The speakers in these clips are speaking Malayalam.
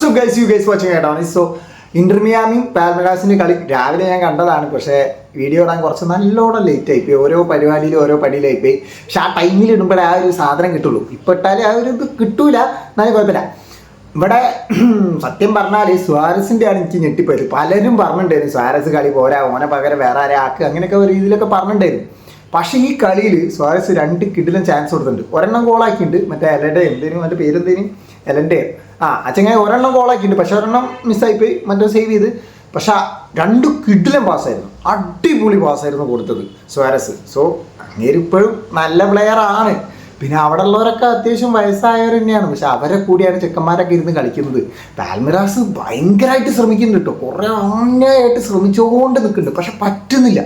So guys you guys watching കേട്ടാണ് സോ ഇന്റർമിയാമിയും പാൽമരാസിന്റെ കളി രാവിലെ ഞാൻ കണ്ടതാണ്. പക്ഷേ വീഡിയോ ഇടാൻ കുറച്ച് നല്ലോണം ലേറ്റ് ആയിപ്പോയി ഓരോ പരിപാടിയിലും ഓരോ പടിയിലായിപ്പോയി പക്ഷെ ആ ടൈമിൽ ഇടുമ്പോഴേ ആ ഒരു സാധനം കിട്ടുള്ളൂ. ഇപ്പം ഇട്ടാലേ ആ ഒരു ഇത് കിട്ടൂല. എന്നാലും കുഴപ്പമില്ല. ഇവിടെ സത്യം പറഞ്ഞാൽ സ്വാരസിന്റെ ആണ് എനിക്ക് ഞെട്ടിപ്പോയത്. പലരും പറഞ്ഞിട്ടുണ്ടായിരുന്നു സ്വാരസ് കളി പോരാ ഓനെ പകരം വേറെ ആരെ ആക്കുക അങ്ങനെയൊക്കെ ഒരു രീതിയിലൊക്കെ പറഞ്ഞിട്ടുണ്ടായിരുന്നു. പക്ഷേ ഈ കളിയിൽ സ്വാരസ് രണ്ട് കിടിലും ചാൻസ് കൊടുത്തിട്ടുണ്ട്. ഒരെണ്ണം ഗോളാക്കിയിട്ടുണ്ട് മറ്റേ എലയുടെ എന്തേനും മറ്റേ പേരെന്തേനും? എലന്റെ ആ അച്ഛങ്ങനെ ഒരെണ്ണം ഗോളാക്കിയിട്ടുണ്ട് പക്ഷെ ഒരെണ്ണം മിസ്സായിപ്പോയി മറ്റേ സേവ് ചെയ്ത്. പക്ഷെ രണ്ട് കിഡിലും പാസ്സായിരുന്നു അടിപൊളി പാസ്സായിരുന്നു കൊടുത്തത് സ്വാരസ് സോ അങ്ങേരിപ്പോഴും നല്ല പ്ലെയർ ആണ്. പിന്നെ അവിടെ ഉള്ളവരൊക്കെ അത്യാവശ്യം വയസ്സായവർ തന്നെയാണ്. പക്ഷെ അവരെ കൂടിയാണ് ചെക്കന്മാരൊക്കെ ഇരുന്ന് കളിക്കുന്നത്. പാൽമിറാസ് ഭയങ്കരമായിട്ട് ശ്രമിക്കുന്നുണ്ട് കേട്ടോ. കുറേ അന്യായിട്ട് ശ്രമിച്ചുകൊണ്ട് നിൽക്കുന്നുണ്ട്. പക്ഷെ പറ്റുന്നില്ല.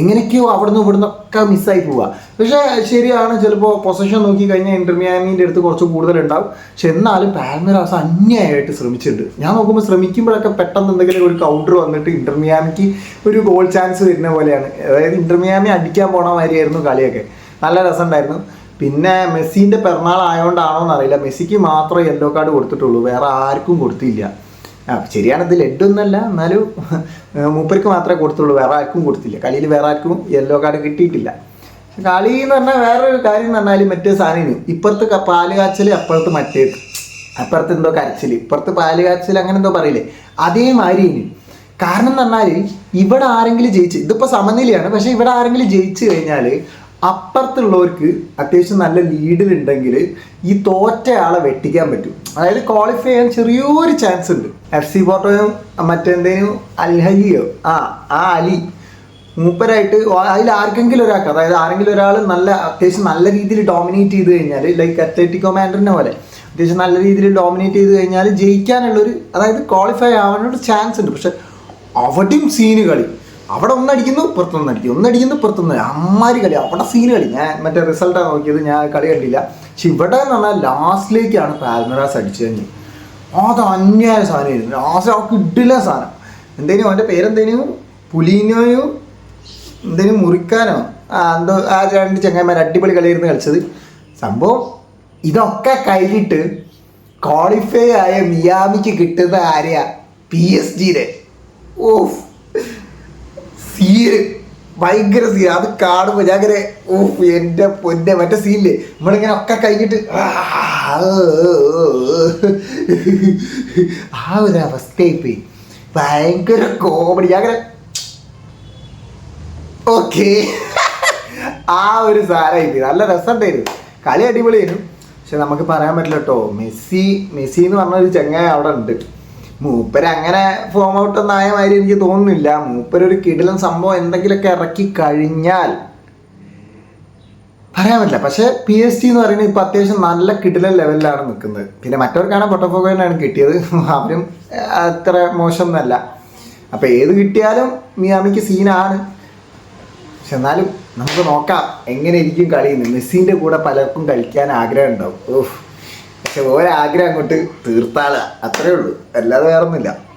എങ്ങനെയൊക്കെയോ അവിടുന്ന് ഇവിടുന്ന് ഒക്കെ മിസ്സായി പോവുക പക്ഷേ ശരിയാണ് ചിലപ്പോൾ പൊസിഷൻ നോക്കി കഴിഞ്ഞാൽ ഇന്റർമിയാമിന്റെ അടുത്ത് കുറച്ച് കൂടുതലുണ്ടാവും. പക്ഷെ എന്നാലും പാൽമിറാസ് അന്യായിട്ട് ശ്രമിച്ചിട്ടുണ്ട്. ഞാൻ നോക്കുമ്പോൾ ശ്രമിക്കുമ്പോഴൊക്കെ പെട്ടെന്ന് എന്തെങ്കിലും ഒരു കൗണ്ടർ വന്നിട്ട് ഇന്റർമിയാമിക്ക് ഒരു ഗോൾ ചാൻസ് വരുന്ന പോലെയാണ്. അതായത് ഇന്റർമിയാമി അടിക്കാൻ പോണ മാതിരിയായിരുന്നു കളിയൊക്കെ. നല്ല രസമുണ്ടായിരുന്നു. പിന്നെ മെസ്സിന്റെ പിറന്നാൾ ആയതുകൊണ്ടാണോ എന്നറിയില്ല മെസ്സിക്ക് മാത്രമേ യെല്ലോ കാർഡ് കൊടുത്തിട്ടുള്ളൂ. വേറെ ആർക്കും കൊടുത്തില്ല. ആ ഇത് ലഡൊന്നല്ല എന്നാലും മൂപ്പർക്ക് മാത്രമേ കൊടുത്തുള്ളൂ. വേറെ ആർക്കും കൊടുത്തില്ല. കളിയിൽ വേറെ ആർക്കും യെല്ലോ കാർഡ് കിട്ടിയിട്ടില്ല. കളി എന്ന് പറഞ്ഞാൽ വേറൊരു കാര്യം എന്ന് പറഞ്ഞാൽ മറ്റേ സാധനം ഇപ്പുറത്ത് പാൽ കാച്ചൽ അപ്പുറത്ത് മറ്റേ അപ്പുറത്ത് എന്തോ കരച്ചിൽ ഇപ്പുറത്ത് പാൽ കാച്ചൽ അങ്ങനെ എന്തോ പറയില്ലേ? അതേമാതിരി കാരണം എന്ന് പറഞ്ഞാൽ ഇവിടെ ആരെങ്കിലും ജയിച്ച് ഇതിപ്പോൾ സമനിലയാണ് പക്ഷേ ഇവിടെ ആരെങ്കിലും ജയിച്ചു കഴിഞ്ഞാൽ അപ്പുറത്തുള്ളവർക്ക് അത്യാവശ്യം നല്ല ലീഡിലുണ്ടെങ്കിൽ ഈ തോറ്റയാളെ വെട്ടിക്കാൻ പറ്റും. അതായത് ക്വാളിഫൈ ചെയ്യാൻ ചെറിയൊരു ചാൻസ് ഉണ്ട്. F C പോർട്ടോയും മറ്റെന്തേനും? അൽഹലിയോ ആ ആ അലി. മൂപ്പരായിട്ട് അതിൽ ആർക്കെങ്കിലും ഒരാൾക്ക് അതായത് ആരെങ്കിലും ഒരാൾ നല്ല അത്യാവശ്യം നല്ല രീതിയിൽ ഡോമിനേറ്റ് ചെയ്ത് കഴിഞ്ഞാൽ ലൈക്ക് അത്ലറ്റിക് മാൻഡറിനെ പോലെ അത്യാവശ്യം നല്ല രീതിയിൽ ഡോമിനേറ്റ് ചെയ്ത് കഴിഞ്ഞാൽ ജയിക്കാനുള്ളൊരു അതായത് ക്വാളിഫൈ ആവാനുള്ള ചാൻസ് ഉണ്ട്. പക്ഷെ അവിടെയും സീന് കളി. അവിടെ ഒന്നടിക്കുന്നു പുറത്തുനിന്ന് അടിക്കുന്നു. ഒന്നടിക്കുന്നു പുറത്തുനിന്ന്. അമ്മാരി കളി. അവിടെ സീന് കളി. ഞാൻ മറ്റേ റിസൾട്ടാണ് നോക്കിയത് ഞാൻ കളി കണ്ടില്ല. പക്ഷെ ഇവിടെ എന്ന് പറഞ്ഞാൽ ലാസ്റ്റിലേക്കാണ് പാൽമറാസ് അടിച്ചു കഴിഞ്ഞ് അത് അന്യായ സാധനമായിരുന്നു. ലാസ്റ്റ് അവർക്ക് ഇടില്ല സാധനം. എന്തേലും അവന്റെ പേരെന്തേനും? പുലീനോയോ? എന്തേലും മുറിക്കാനോ? എന്തോ ആ രണ്ട് ചങ്ങായിമാർ അടിപൊളി കളിയായിരുന്നു കളിച്ചത്. സംഭവം ഇതൊക്കെ കഴിഞ്ഞിട്ട് ക്വാളിഫൈ ആയ മിയാമിക്ക് കിട്ടുന്ന ആരെയാ? പി എസ് ജിയുടെ ഓഫ്. സീന് ഭയങ്കര സീൻ അത് കാണുമ്പോൾ ഞാൻ ഇങ്ങനെ ഓ എന്റെ പൊന്നെ മറ്റേ സീനില്ലേ നമ്മളിങ്ങനെ ഒക്കെ കഴിഞ്ഞിട്ട് ആ, ആ ഒരു അവസ്ഥയായി പോയി. ഭയങ്കര കോമഡി ഞാൻ അങ്ങനെ ഓക്കെ. ആ ഒരു സാരായി നല്ല രസമുണ്ടായിരുന്നു. കളി അടിപൊളിയായിരുന്നു. പക്ഷെ നമുക്ക് പറയാൻ പറ്റില്ല കേട്ടോ. മെസ്സി മെസ്സി എന്ന് പറഞ്ഞ ഒരു ചങ്ങായി അവിടെ ഉണ്ട്. മൂപ്പര് അങ്ങനെ ഫോം ഔട്ട് ഒന്നും ആയ മാതിരി എനിക്ക് തോന്നുന്നില്ല. മൂപ്പര് ഒരു കിടിലൻ സംഭവം എന്തെങ്കിലുമൊക്കെ ഇറക്കി കഴിഞ്ഞാൽ പറയാൻ പറ്റില്ല. പക്ഷേ പി എസ് ടി എന്ന് പറയുന്നത് ഇപ്പോൾ അത്യാവശ്യം നല്ല കിടിലൻ ലെവലിലാണ് നിൽക്കുന്നത്. പിന്നെ മറ്റവർക്കാണ് പൊട്ടഫോഗോനാണ് കിട്ടിയത്. അവരും അത്ര അത്ര മോശമൊന്നുമല്ല. അപ്പോൾ ഏത് കിട്ടിയാലും മിയാമിക്ക് സീനാണ് പക്ഷെ എന്നാലും നമുക്ക് നോക്കാം. എങ്ങനെ ഇരിക്കും കളിയുന്നത് മെസ്സിന്റെ കൂടെ പലർക്കും കളിക്കാൻ ആഗ്രഹം ഉണ്ടാവും ഓഹ് പക്ഷെ ഒരാഗ്രഹം അങ്ങോട്ട് തീർത്താളുക അത്രേ ഉള്ളൂ. അല്ലാതെ വേറൊന്നുമില്ല.